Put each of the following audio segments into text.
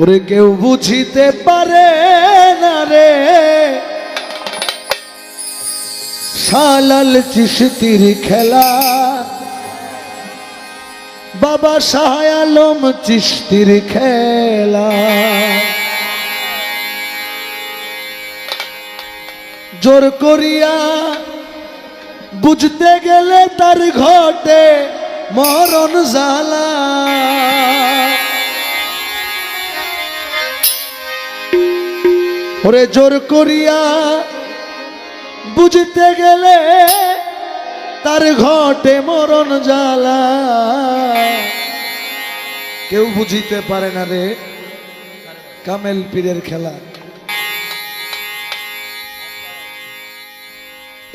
ওরে কেউ বুঝিতে পারে না রে। সালাল চিশতির খেলা। বাবা শাহ আলম চিশতির খেলা। জোর করিয়া বুঝতে গেলে তার ঘটে মরণ জালা ওরে জোর করিয়া বুঝতে গেলে তার ঘটে মরণ জ্বালা। কেউ বুঝিতে পারে না রে, কামেল পীরের খেলা।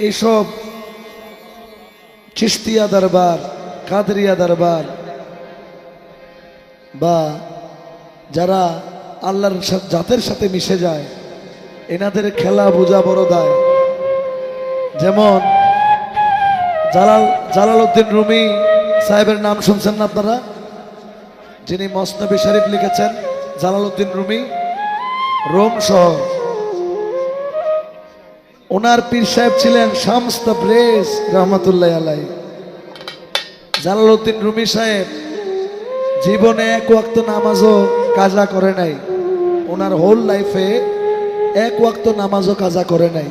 এইসব চিস্তিয়া দরবার, কাদরিয়া দরবার বা যারা আল্লাহর জাতের সাথে মিশে যায় এনাদের খেলা বোঝা বড় দায়। যেমন জালাল জালাল উদ্দিন রুমি সাহেবের নাম শুনছেন না আপনারা? যিনি মসনবী শরীফ লিখেছেন জালাল উদ্দিন রুমি, রোম শহর। ওনার পীর সাহেব ছিলেন শামস তাবরেজ রহমতুল্লাহ আলাই জালাল উদ্দিন রুমি সাহেব জীবনে এক ওয়াক্ত নামাজও কাজা করে নাই। ওনার হোল লাইফে এক ওয়াক্ত নামাজও কাজা করে নাই।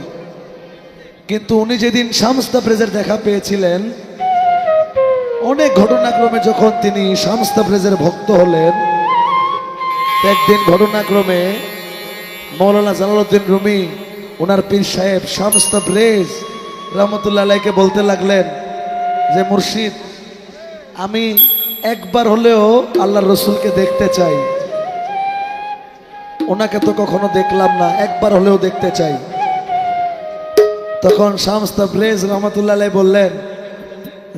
কিন্তু উনি যেদিন শামস তাবরেজের দেখা পেয়েছিলেন, অনেক ঘটনাক্রমে যখন তিনি শামস তাবরেজের ভক্ত হলেন, একদিন ঘটনাক্রমে মৌলানা জালালউদ্দিন রুমি ওনার পীর সাহেব শামস তাবরেজ রহমতুল্লাহ আলাইকে বলতে লাগলেন যে, মুর্শিদ, আমি একবার হলেও আল্লাহ রসুলকে দেখতে চাই। ওনাকে তো কখনো দেখলাম না, একবার হলেও দেখতে চাই। তখন শামস তাবরেজ রহমতুল্লাহ বললেন,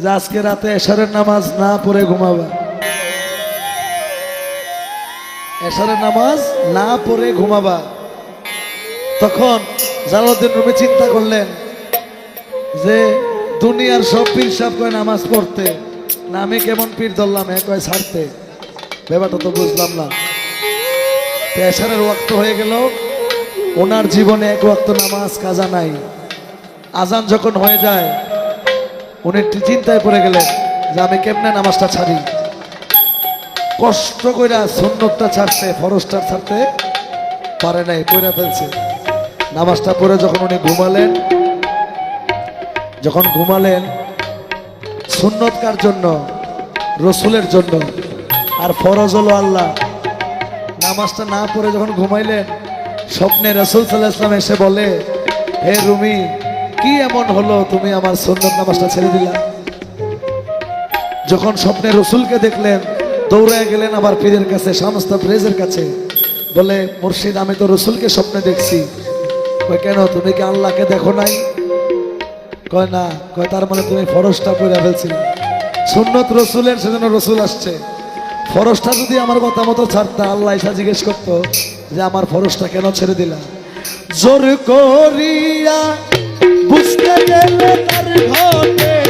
যে আজকে রাতে এশারের নামাজ না পড়ে ঘুমাবা। এশারের নামাজ না পড়ে ঘুমাবা। তখন জালাউদ্দিন রুমি চিন্তা করলেন যে, দুনিয়ার সব পীর সাহেব কয় নামাজ পড়তে। না, আমি কেমন পীর ধরলাম এক কয় ছাড়তে। ব্যাপারটা তো বুঝলাম না। তো এশারের ওয়াক্ত হয়ে গেল। ওনার জীবনে এক ওয়াক্ত নামাজ, কাজা নাই। আজান যখন হয়ে যায়, উনি চিন্তায় পড়ে গেলেন যে আমি কেমনে নামাজটা ছাড়ি। কষ্ট কইরা সুন্নতটা ছাড়তে ফরজটা ছাড়তে পারে নাই পড়ে ফেলছে। নামাজটা পড়ে যখন উনি ঘুমালেন, যখন ঘুমালেন সুন্নতকার জন্য? রসুলের জন্য। আর ফরজ হলো আল্লাহ। নামাজটা না পড়ে যখন ঘুমাইলেন, স্বপ্নে রসুল সাল্লাহ এসে বলে, হে রুমি, কি এমন হলো তুমি আমার সুন্দর নামাজটা ছেড়ে দিলা? যখন স্বপ্নে রসুলকে দেখলেন, দৌড়ায় গেলেন আবার পীরের কাছে, সমস্ত প্রেজের কাছে। বলে, মুর্শিদ, আমি তো রসুলকে স্বপ্নে দেখছি। কয়, কেন, তুমি কি আল্লাহকে দেখো নাই? কয়, না। কয়, তার মানে তুমি ফরসটা পড়ে ফেলছিলে। সুন্নত রসুলের সেজন্য রসুল আসছে। ফরসটা যদি আমার কথা মতো ছাড়তা, আল্লাহ এসা জিজ্ঞেস করতো যে আমার ফরসটা কেন ছেড়ে দিলাম জোর করিয়া বুঝতে গেলে তার ঘটে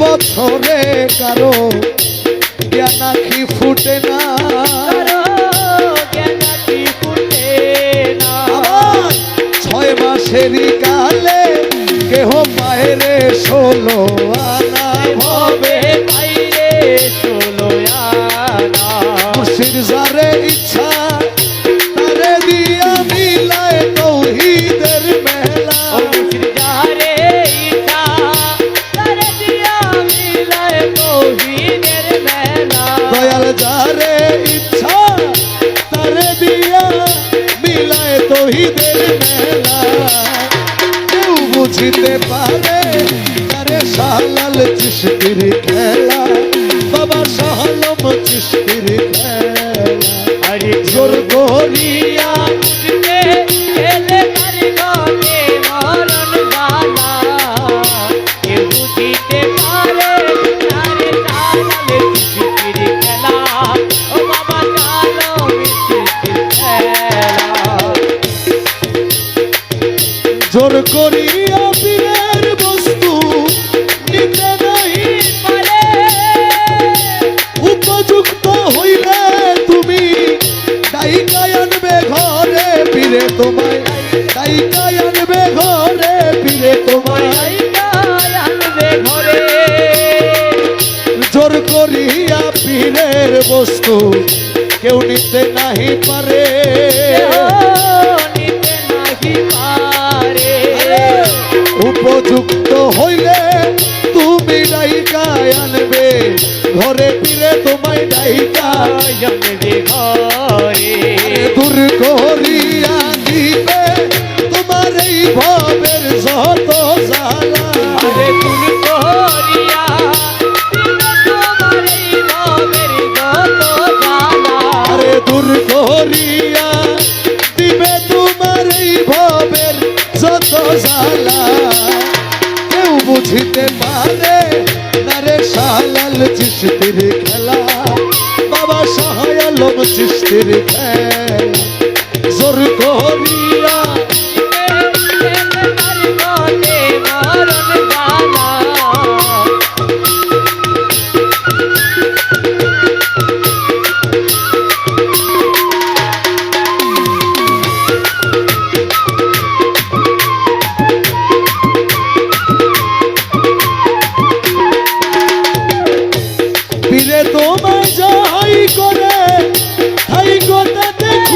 বছরে কারও জ্ঞান আখি ফুটে না। ছয় মাসেরই কালে কেহ বাইরে ষোলো আনা হবে বাইরে ষোলো আনা। মুর্শিদ ইচ্ছা বুঝিতে পারে? আরে শাহলাল চিস্তির খেলা বাবা শাহলম চিস্তির খেলা। আরে জোর করিয়া জোর করিয়া পীরের বস্তু নিতে নাই পারে। উপযুক্ত হইলে তুমি ডাইকায় আনবে ঘরে পীরে তোমায় ডাইকায় আনবে ঘরে পীরে তোমায় জোর করিয়া পীরের বস্তু কেউ নিতে নাহি পারে। উপযুক্ত হইলে তুমি ডাইকায় আনবে। ঘরে পীরে তোমায় ডাইকা জমবে ঘরে। দূর করিয়া দিবে তোমার এই ভবের যত জ্বালা। করিয়া দূর করিয়া যত জ্বালা। কেউ বুঝিতে পারে না রে শালাল চিস্তির খেলা। বাবা সহায়ালম চিস্তির খেলা। জোর করিয়া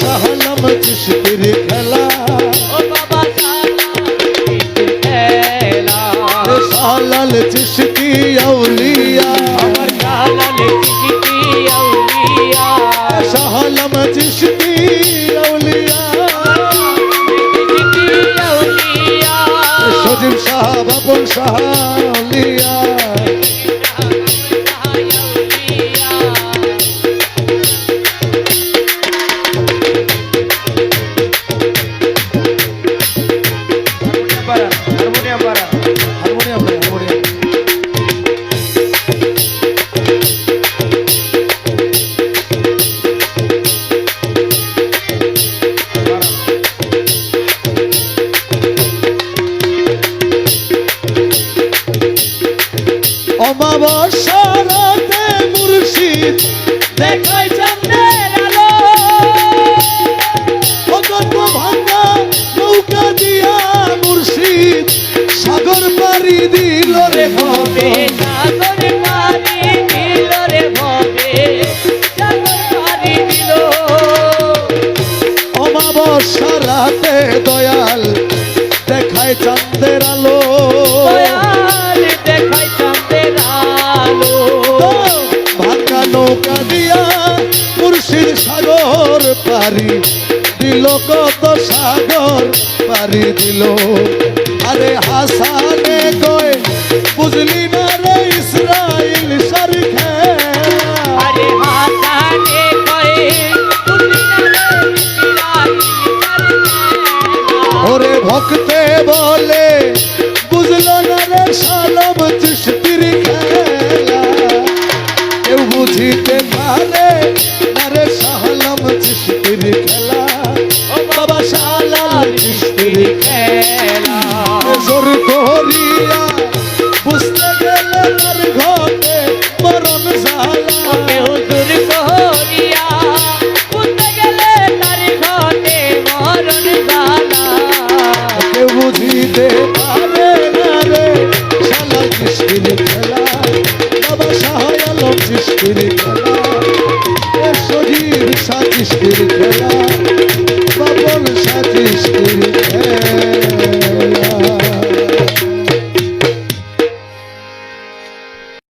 সহলম চিস্তির খেলা। সহলাল চিস্তি আউলিয়া। আমার কালাল চিঠি আউলিয়া। সহলম চিস্তি আউলিয়া। সজীব শাহ বাবন শাহ দেখায় চন্দ্রের আলো। দেখাই চন্দ্রের আলো। ভাঙা নৌকা দিয়া মুর্শিদ সাগর পারি দিল কত সাগর পারি দিল। আরে হাসানে কয় বুঝলি না চিস্তির খেলা